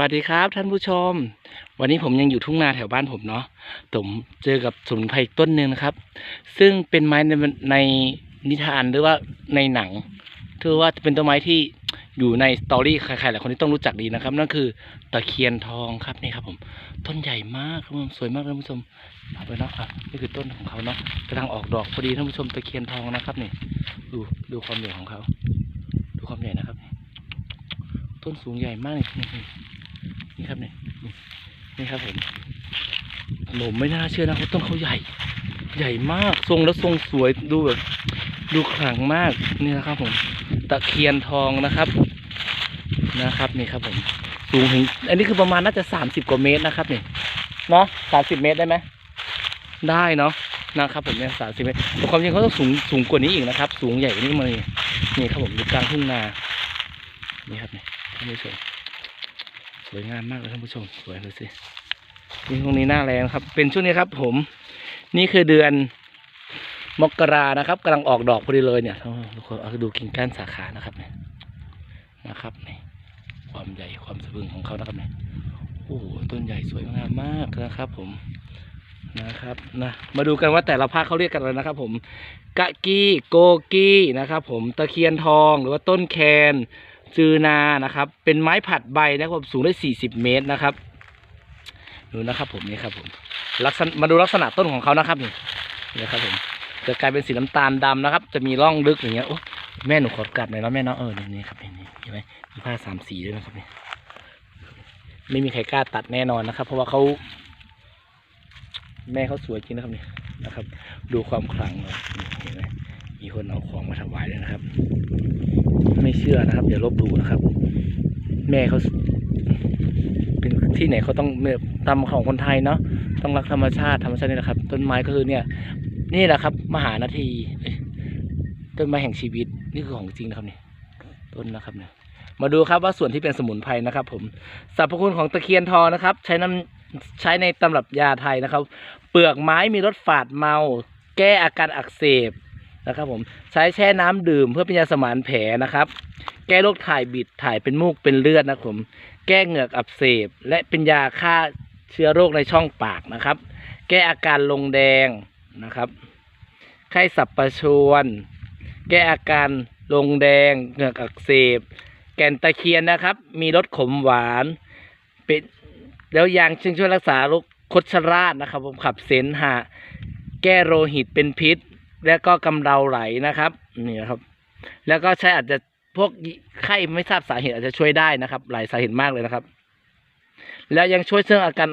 วัสดีครับท่านผู้ชม วันนี้ผมยังอยู่ทุ่งนาแถวบ้านผมเนาะผมเจอกับสมุนไพรอีกต้นหนึ่งนะครับ ซึ่งเป็นไม้ในในนิทานหรือว่าในหนังถือว่าเป็นต้นไม้ที่อยู่ในสตอรี่ใครๆหลายคนที่ต้องรู้จักดีนะครับ นั่นคือตะเคียนทองครับนี่ครับผม ต้นใหญ่มากครับผมสวยมากท่านผู้ชมเอาไปเนาะอะนี่คือต้นของเขาเนาะกำลังออกดอกพอดีท่านผู้ชมตะเคียนทองนะครับนี่ดูดูความใหญ่ของเขา ดูความใหญ่นะครับ ต้นสูงใหญ่มากนี่นี่ นี่ครับนี่นี่นี่ครับผมผมไม่น่าเชื่อนะครับต้นเขาใหญ่ ใหญ่มากทรงแล้วทรงสวยดูแบบดูขลังมากนี่นะครับผม ตะเคียนทองนะครับนะครับนี่ครับผมสูงถึงอันนี้คือประมาณน่าจะสามสิบกว่าเมตรนะครับนี่เนาะสามสิบเมตรได้ไหมได้เนาะนะครับผมเนี่ยสามสิบเมตรแต่ความจริงเขาต้องสูงสูงกว่านี้อีกนะครับ สูงใหญ่กว่านี้มาเลยนี่ครับผมอยู่กลางทุ่งนานี่ครับนี่ท่านผู้ชม วยงามมากเลยท่านผู้ชม สวยเลยสินี่ตรงนี้หน้าแรงครับ เป็นช่วงนี้ครับ ผม นี่คือเดือนมกรานะครับกำลังออกดอกพอดีเลยเนี่ยทุกคนเอาดูกิ่งก้านสาขานะครับเนี่ยนะครับนี่ความใหญ่ความสะพรึงของเขานะครับเนี่ยโอ้โหต้นใหญ่สวยงามมากนะครับ ผมนะครับนะมาดูกันว่าแต่ละภาคเขาเรียกกันอะไรนะครับ ผมกะกี้โกกี้นะครับ ผมตะเคียนทองหรือว่าต้นแคน จือนานะครับ เป็นไม้ผัดใบนะครับสูงได้ 40 เมตรนะครับดูนะครับ ผมนี่ครับผมลักษณะมาดูลักษณะต้นของเขานะครับนี่นี่นะครับผมจะกลายเป็นสีน้ำตาลดำนะครับ จะมีร่องลึกอย่างเงี้ยโอ้แม่หนูขอกัดหน่อยแล้วแม่เนาะเออนี่ครับนี่เห็นไหมมีผ้าสามสีด้วยนะครับนี่ไม่มีใครกล้าตัดแน่นอนนะครับ เพราะว่าเขาแม่เขาสวยจริงนะครับนี่นะครับ ดูความขลังเลยเห็นไหม คนเอาของมาถวายด้วยนะครับ ไม่เชื่อนะครับอย่าลบหลู่นะครับ แม่เขาเป็นที่ไหนเขาต้องเนี่ยตามของคนไทยเนาะต้องรักธรรมชาติธรรมชาตินี่แหละครับ ต้นไม้ก็คือเนี่ย นี่แหละครับ มหานาทีต้นไม้แห่งชีวิตนี่คือของจริงนะครับเนี่ยต้นนะครับเนี่ยมาดูครับว่าส่วนที่เป็นสมุนไพรนะครับ ผมสรรพคุณของตะเคียนทองนะครับ ใช้น้ำใช้ในตำรับยาไทยนะครับ เปลือกไม้มีรสฝาดเมา แก้อาการอักเสบ นะครับผมใช้แช่น้ำดื่มเพื่อเป็นยาสมานแผลนะครับ แก้โรคถ่ายบิดถ่ายเป็นมูกเป็นเลือดนะผมแก้เหงือกอักเสบ และเป็นยาฆ่าเชื้อโรคในช่องปากนะครับ แก้อาการลงแดงนะครับไข้สับประชวน แก้อาการลงแดงเหงือกอักเสบ แก่นตะเคียนนะครับ มีรสขมหวานเป็นแล้วยางช่วยรักษาโรคคดชราดนะครับผมขับเสมหะแก้โลหิตเป็นพิษ และก็กำเดาไหลนะครับนี่นะครับ แล้วก็ใช้อาจจะพวกไข้ไม่ทราบสาเหตุอาจจะช่วยได้นะครับ หลายสาเหตุมากเลยนะครับ แล้วยังช่วยเรื่องอาการ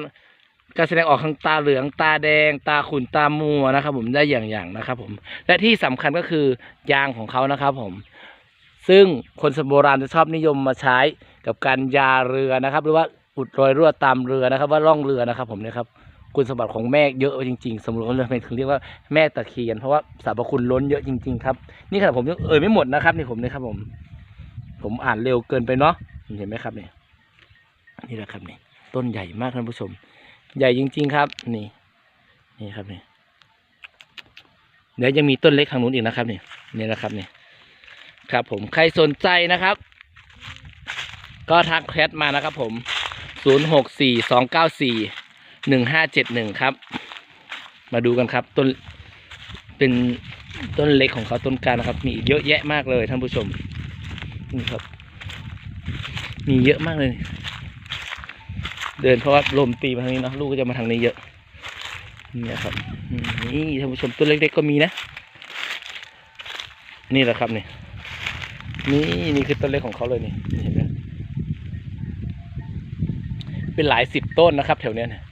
การแสดงออกทางตาเหลืองตาแดง ตาขุ่นตามัวนะครับ ผมได้อย่างอย่างนะครับ ผม และที่สำคัญก็คือยางของเขานะครับ ผม ซึ่งคนสมัยโบราณจะชอบนิยมมาใช้กับการยาเรือนะครับ หรือว่าอุดรอยรั่วตามเรือนะครับ ว่าล่องเรือนะครับ ผมเนี่ยครับ คุณสมบัติของแม่เยอะจริงๆ สมมติว่าเรือถึงเรียกว่าแม่ตะเคียน เพราะว่าสรรพคุณล้นเยอะจริง ๆ ครับ นี่ขนาดผมยังเอ่ยไม่หมดนะครับนี่ผมนี่ครับผม ผมอ่านเร็วเกินไปเนาะเห็นไหมครับเนี่ยนี่แหละครับนี่ต้นใหญ่มากท่านผู้ชม ใหญ่จริง ๆ ครับ นี่ นี่ครับนี่เดี๋ยวยังมีต้นเล็กทางนู้นอีกนะครับนี่นี่นะครับนี่ครับผมใครสนใจนะครับ ก็ทักแชทมานะครับผมศูนย์หกสี่สองเก้าสี่ หนึ่งห้าเจ็ดหนึ่งครับ มาดูกันครับต้นเป็นต้นเล็กของเขาต้นกลางนะครับ มีอีกเยอะแยะมากเลยท่านผู้ชมนี่ครับ มีเยอะมากเลย เดินเพราะว่าลมตีมาทางนี้เนาะลูกก็จะมาทางนี้เยอะนี่ครับนี่ท่านผู้ชมต้นเล็กๆก็มีนะ นี่แหละครับนี่นี่นี่คือต้นเล็กของเขาเลยนี่เห็นไหมเป็นหลายสิบต้นนะครับ แถวเนี้ยนี่ย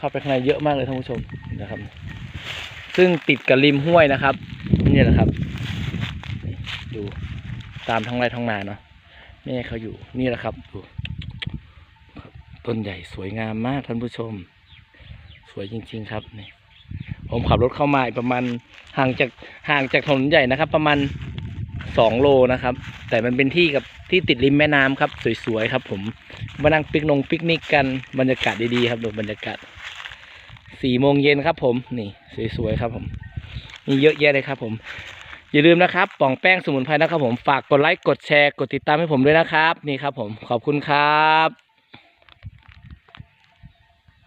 เข้าไปข้างในเยอะมากเลยท่านผู้ชมนะครับ ซึ่งติดกับริมห้วยนะครับนี่แหละครับ ดูตามท้องไร่ท้องนาเนาะแม่เขาอยู่นี่แหละครับดูต้นใหญ่สวยงามมากท่านผู้ชม สวยจริง ๆ ครับนี่ผมขับรถเข้ามาประมาณห่างจากห่างจากถนนใหญ่นะครับ ประมาณสองโลนะครับ แต่มันเป็นที่กับที่ติดริมแม่น้ำครับ สวยๆครับ ผมมานั่งปิกนงปิกนิกกันบรรยากาศดีๆครับดูบรรยากาศ สี่โมงเย็นครับผมนี่สวยๆครับผมมีเยอะแยะเลยครับผม อย่าลืมนะครับป่องแป้งสมุนไพรนะครับผมฝากกดไลค์กดแชร์กดติดตามให้ผมด้วยนะครับ นี่ครับผมขอบคุณครับ